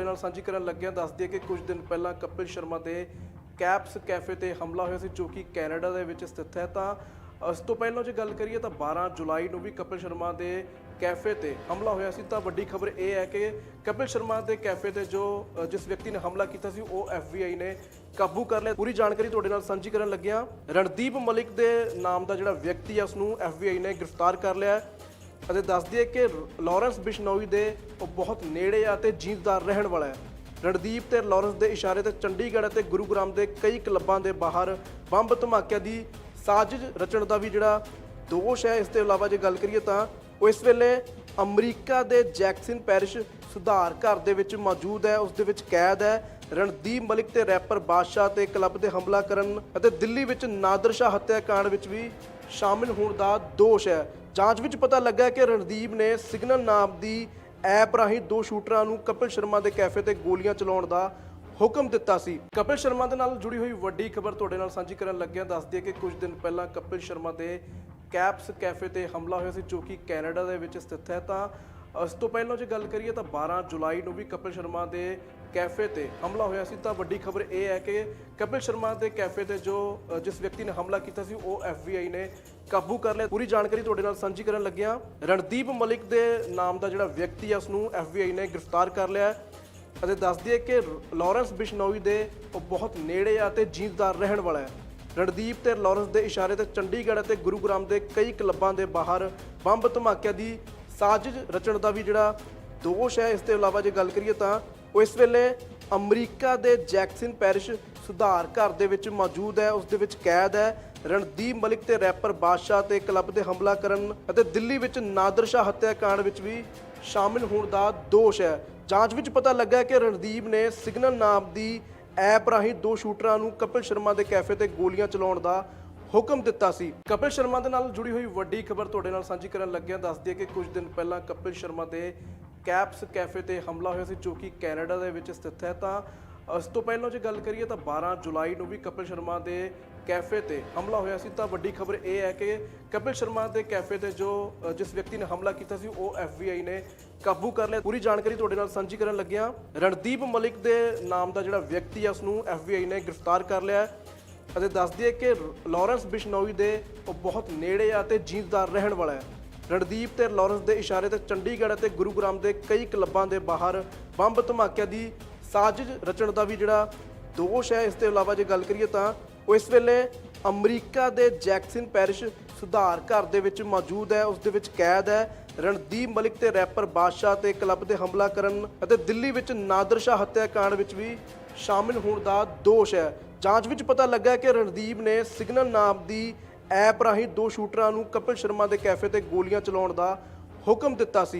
ਤੁਹਾਡੇ ਨਾਲ ਸਾਂਝੀ ਕਰਨ ਲੱਗਿਆ ਦੱਸ ਦਈਏ ਕਿ ਕੁਝ ਦਿਨ ਪਹਿਲਾਂ ਕਪਿਲ ਸ਼ਰਮਾ ਦੇ ਕੈਪਸ ਕੈਫੇ ਤੇ ਹਮਲਾ ਹੋਇਆ ਸੀ, ਜੋ ਕਿ ਕੈਨੇਡਾ ਦੇ ਵਿੱਚ ਸਥਿਤ ਹੈ। ਤਾਂ ਇਸ ਤੋਂ ਪਹਿਲਾਂ ਜੇ ਗੱਲ ਕਰੀਏ ਤਾਂ 12 ਜੁਲਾਈ ਨੂੰ ਵੀ ਕਪਿਲ ਸ਼ਰਮਾ ਦੇ ਕੈਫੇ ਤੇ ਹਮਲਾ ਹੋਇਆ ਸੀ। ਤਾਂ ਵੱਡੀ ਖਬਰ ਇਹ ਹੈ ਕਿ ਕਪਿਲ ਸ਼ਰਮਾ ਦੇ ਕੈਫੇ ਤੇ ਜੋ ਜਿਸ ਵਿਅਕਤੀ ਨੇ ਹਮਲਾ ਕੀਤਾ ਸੀ, ਉਹ FBI ਨੇ ਕਾਬੂ ਕਰ ਲਿਆ। ਪੂਰੀ ਜਾਣਕਾਰੀ ਤੁਹਾਡੇ ਨਾਲ ਸਾਂਝੀ ਕਰਨ ਲੱਗਿਆ ਰਣਦੀਪ ਮਲਿਕ ਦੇ ਨਾਮ ਦਾ ਜਿਹੜਾ ਵਿਅਕਤੀ ਹੈ ਉਸ ਨੂੰ FBI ਨੇ ਗ੍ਰਿਫਤਾਰ ਕਰ ਲਿਆ ਅਤੇ ਦੱਸ ਦਈਏ ਕਿ ਲਾਰੈਂਸ ਬਿਸ਼ਨੋਈ ਦੇ ਉਹ ਬਹੁਤ ਨੇੜੇ ਆ ਤੇ ਜੀਂਦਾ ਰਹਿਣ ਵਾਲਾ ਹੈ। ਰਣਦੀਪ ਤੇ ਲਾਰੈਂਸ ਦੇ ਇਸ਼ਾਰੇ ਤੇ ਚੰਡੀਗੜ੍ਹ ਅਤੇ ਗੁਰੂਗ੍ਰਾਮ ਦੇ ਕਈ ਕਲੱਬਾਂ ਦੇ ਬਾਹਰ ਬੰਬ ਧਮਾਕਿਆਂ ਦੀ ਸਾਜ਼ਿਸ਼ ਰਚਣ ਦਾ ਵੀ ਜਿਹੜਾ ਦੋਸ਼ ਹੈ, ਇਸ ਤੋਂ ਇਲਾਵਾ ਜੇ ਗੱਲ ਕਰੀਏ ਤਾਂ ਉਹ ਇਸ ਵੇਲੇ ਅਮਰੀਕਾ ਦੇ ਜੈਕਸਨ ਪੈਰਿਸ਼ ਸੁਧਾਰ ਘਰ ਦੇ ਵਿੱਚ ਮੌਜੂਦ ਹੈ। ਉਸ ਦੇ ਵਿੱਚ ਕੈਦ ਹੈ। ਰਣਦੀਪ ਮਲਿਕ ਤੇ ਰੈਪਰ ਬਾਦਸ਼ਾਹ ਤੇ ਕਲੱਬ ਤੇ ਹਮਲਾ ਕਰਨ ਅਤੇ ਦਿੱਲੀ ਵਿੱਚ ਨਾਦਰ ਸ਼ਾਹ ਹੱਤਿਆਕਾਂਡ ਵਿੱਚ ਵੀ ਸ਼ਾਮਿਲ ਹੋਣ ਦਾ ਦੋਸ਼ ਹੈ। ਜਾਂਚ ਵਿੱਚ ਪਤਾ ਲੱਗਾ ਕਿ ਰਣਦੀਪ ਨੇ ਸਿਗਨਲ ਨਾਮ ਦੀ ਐਪ ਰਾਹੀਂ ਦੋ ਸ਼ੂਟਰਾਂ ਨੂੰ ਕਪਿਲ ਸ਼ਰਮਾ ਦੇ ਕੈਫੇ ਤੇ ਗੋਲੀਆਂ ਚਲਾਉਣ ਦਾ ਹੁਕਮ ਦਿੱਤਾ ਸੀ। ਕਪਿਲ ਸ਼ਰਮਾ ਦੇ ਨਾਲ ਜੁੜੀ ਹੋਈ ਵੱਡੀ ਖਬਰ ਤੁਹਾਡੇ ਨਾਲ ਸਾਂਝੀ ਕਰਨ ਲੱਗਿਆ ਦੱਸਦੀ ਹੈ ਕਿ ਕੁਝ ਦਿਨ ਪਹਿਲਾਂ ਕਪਿਲ ਸ਼ਰਮਾ ਦੇ ਕੈਪਸ ਕੈਫੇ ਤੇ ਹਮਲਾ ਹੋਇਆ ਸੀ, ਜੋ ਕਿ ਕੈਨੇਡਾ ਦੇ ਵਿੱਚ ਸਥਿਤ ਹੈ। ਤਾਂ ਇਸ ਤੋਂ ਪਹਿਲਾਂ ਜੇ ਗੱਲ ਕਰੀਏ ਤਾਂ 12 ਜੁਲਾਈ ਨੂੰ ਵੀ ਕਪਿਲ ਸ਼ਰਮਾ ਦੇ ਕੈਫੇ ਤੇ ਹਮਲਾ ਹੋਇਆ ਸੀ। ਤਾਂ ਵੱਡੀ ਖਬਰ ਇਹ ਹੈ ਕਿ ਕਪਿਲ ਸ਼ਰਮਾ ਦੇ ਕੈਫੇ ਤੇ ਜੋ ਜਿਸ ਵਿਅਕਤੀ ਨੇ ਹਮਲਾ ਕੀਤਾ ਸੀ, ਉਹ FBI ਨੇ ਕਾਬੂ ਕਰ ਲਿਆ। ਪੂਰੀ ਜਾਣਕਾਰੀ ਤੁਹਾਡੇ ਨਾਲ ਸਾਂਝੀ ਕਰਨ ਲੱਗਿਆ। ਰਣਦੀਪ ਮਲਿਕ ਦੇ ਨਾਮ ਦਾ ਜਿਹੜਾ ਵਿਅਕਤੀ ਹੈ ਉਸ ਨੂੰ FBI ਨੇ ਗ੍ਰਿਫਤਾਰ ਕਰ ਲਿਆ ਅਤੇ ਦੱਸਦੀ ਹੈ ਕਿ ਲਾਰੈਂਸ ਬਿਸ਼ਨੋਈ ਦੇ ਉਹ ਬਹੁਤ ਨੇੜੇ ਆ ਤੇ ਜੀਂਦਾਰ ਰਹਿਣ ਵਾਲਾ ਹੈ। ਰਣਦੀਪ ਤੇ ਲਾਰੈਂਸ ਦੇ ਇਸ਼ਾਰੇ ਤੇ ਚੰਡੀਗੜ੍ਹ ਅਤੇ ਗੁਰੂਗ੍ਰਾਮ ਦੇ ਕਈ ਕਲੱਬਾਂ ਦੇ ਬਾਹਰ ਬੰਬ ਧਮਾਕਿਆਂ ਦੀ ਸਾਜ਼ਿਸ਼ ਰਚਣ ਦਾ ਵੀ ਜਿਹੜਾ ਦੋਸ਼ ਹੈ, ਇਸ ਤੋਂ ਇਲਾਵਾ ਜੇ ਗੱਲ ਕਰੀਏ ਤਾਂ ਉਹ ਇਸ ਵੇਲੇ ਅਮਰੀਕਾ ਦੇ ਜੈਕਸਨ ਪੈਰਿਸ਼ ਸੁਧਾਰ ਘਰ ਦੇ ਵਿੱਚ ਮੌਜੂਦ ਹੈ। ਉਸ ਦੇ ਵਿੱਚ ਕੈਦ ਹੈ। ਰਣਦੀਪ ਮਲਿਕ ਤੇ ਰੈਪਰ ਬਾਦਸ਼ਾਹ ਤੇ ਕਲੱਬ ਤੇ ਹਮਲਾ ਕਰਨ ਅਤੇ ਦਿੱਲੀ ਵਿੱਚ ਨਾਦਰ ਸ਼ਾਹ ਹੱਤਿਆਕਾਂਡ ਵਿੱਚ ਵੀ ਸ਼ਾਮਿਲ ਹੋਣ ਦਾ ਦੋਸ਼ ਹੈ। ਜਾਂਚ ਵਿੱਚ ਪਤਾ ਲੱਗਾ ਕਿ ਰਣਦੀਪ ਨੇ ਸਿਗਨਲ ਨਾਮ ਦੀ ਐਪ ਰਾਹੀਂ ਦੋ ਸ਼ੂਟਰਾਂ ਨੂੰ ਕਪਿਲ ਸ਼ਰਮਾ ਦੇ ਕੈਫੇ ਤੇ ਗੋਲੀਆਂ ਚਲਾਉਣ ਦਾ ਹੁਕਮ ਦਿੱਤਾ ਸੀ। ਕਪਿਲ ਸ਼ਰਮਾ ਦੇ ਨਾਲ ਜੁੜੀ ਹੋਈ ਵੱਡੀ ਖਬਰ ਤੁਹਾਡੇ ਨਾਲ ਸਾਂਝੀ ਕਰਨ ਲੱਗਿਆ ਦੱਸਦੀ ਹੈ ਕਿ ਕੁਝ ਦਿਨ ਪਹਿਲਾਂ ਕਪਿਲ ਸ਼ਰਮਾ ਦੇ ਕੈਪਸ ਕੈਫੇ ਤੇ ਹਮਲਾ ਹੋਇਆ ਸੀ ਜੋ ਕਿ ਕੈਨੇਡਾ ਦੇ ਵਿੱਚ ਸਥਿਤ ਹੈ। ਤਾਂ ਇਸ ਤੋਂ ਪਹਿਲਾਂ ਜੇ ਗੱਲ ਕਰੀਏ ਤਾਂ 12 ਜੁਲਾਈ ਨੂੰ ਵੀ ਕਪਿਲ ਸ਼ਰਮਾ ਦੇ ਕੈਫੇ ਤੇ ਹਮਲਾ ਹੋਇਆ ਸੀ। ਤਾਂ ਵੱਡੀ ਖਬਰ ਇਹ ਹੈ ਕਿ ਕਪਿਲ ਸ਼ਰਮਾ ਦੇ ਕੈਫੇ ਤੇ ਜੋ ਜਿਸ ਵਿਅਕਤੀ ਨੇ ਹਮਲਾ ਕੀਤਾ ਸੀ, ਉਹ FBI ਨੇ ਕਾਬੂ ਕਰ ਲਿਆ। ਪੂਰੀ ਜਾਣਕਾਰੀ ਤੁਹਾਡੇ ਨਾਲ ਸਾਂਝੀ ਕਰਨ ਲੱਗਿਆ। ਰਣਦੀਪ ਮਲਿਕ ਦੇ ਨਾਮ ਦਾ ਜਿਹੜਾ ਵਿਅਕਤੀ ਹੈ ਉਸ ਨੂੰ FBI ਨੇ ਗ੍ਰਿਫਤਾਰ ਕਰ ਲਿਆ। ਅਤੇ ਦੱਸ ਦਈਏ ਕਿ ਲਾਰੈਂਸ ਬਿਸ਼ਨੋਈ ਦੇ ਉਹ ਬਹੁਤ ਨੇੜੇ ਆ ਤੇ ਜੀਂਦਾਰ ਰਹਿਣ ਵਾਲਾ ਹੈ। ਰਣਦੀਪ ਤੇ ਲਾਰੈਂਸ ਦੇ ਇਸ਼ਾਰੇ ਤੇ ਚੰਡੀਗੜ੍ਹ ਅਤੇ ਗੁਰੂਗ੍ਰਾਮ ਦੇ ਕਈ ਕਲੱਬਾਂ ਦੇ ਬਾਹਰ ਬੰਬ ਧਮਾਕਿਆਂ ਦੀ ਸਾਜ਼ਿਸ਼ ਰਚਣ ਦਾ ਵੀ ਜਿਹੜਾ ਦੋਸ਼ ਹੈ, ਇਸ ਤੋਂ ਇਲਾਵਾ ਜੇ ਗੱਲ ਕਰੀਏ ਤਾਂ ਉਹ ਇਸ ਵੇਲੇ ਅਮਰੀਕਾ ਦੇ ਜੈਕਸਨ ਪੈਰਿਸ਼ ਸੁਧਾਰ ਘਰ ਦੇ ਵਿੱਚ ਮੌਜੂਦ ਹੈ, ਉਸ ਦੇ ਵਿੱਚ ਕੈਦ ਹੈ। ਰਣਦੀਪ ਮਲਿਕ ਤੇ ਰੈਪਰ ਬਾਦਸ਼ਾਹ ਤੇ ਕਲੱਬ ਤੇ ਹਮਲਾ ਕਰਨ ਅਤੇ ਦਿੱਲੀ ਵਿੱਚ ਨਾਦਰ ਸ਼ਾਹ ਹੱਤਿਆ ਕਾਂਡ ਵਿੱਚ ਵੀ ਸ਼ਾਮਿਲ ਹੋਣ ਦਾ ਦੋਸ਼ ਹੈ। ਜਾਂਚ ਵਿੱਚ ਪਤਾ ਲੱਗਾ ਕਿ ਰਣਦੀਪ ਨੇ ਸਿਗਨਲ ਨਾਮ ਦੀ ਐਪ ਰਾਹੀਂ ਦੋ ਸ਼ੂਟਰਾਂ ਨੂੰ ਕਪਿਲ ਸ਼ਰਮਾ ਦੇ ਕੈਫੇ ਤੇ ਗੋਲੀਆਂ ਚਲਾਉਣ ਦਾ ਹੁਕਮ ਦਿੱਤਾ ਸੀ।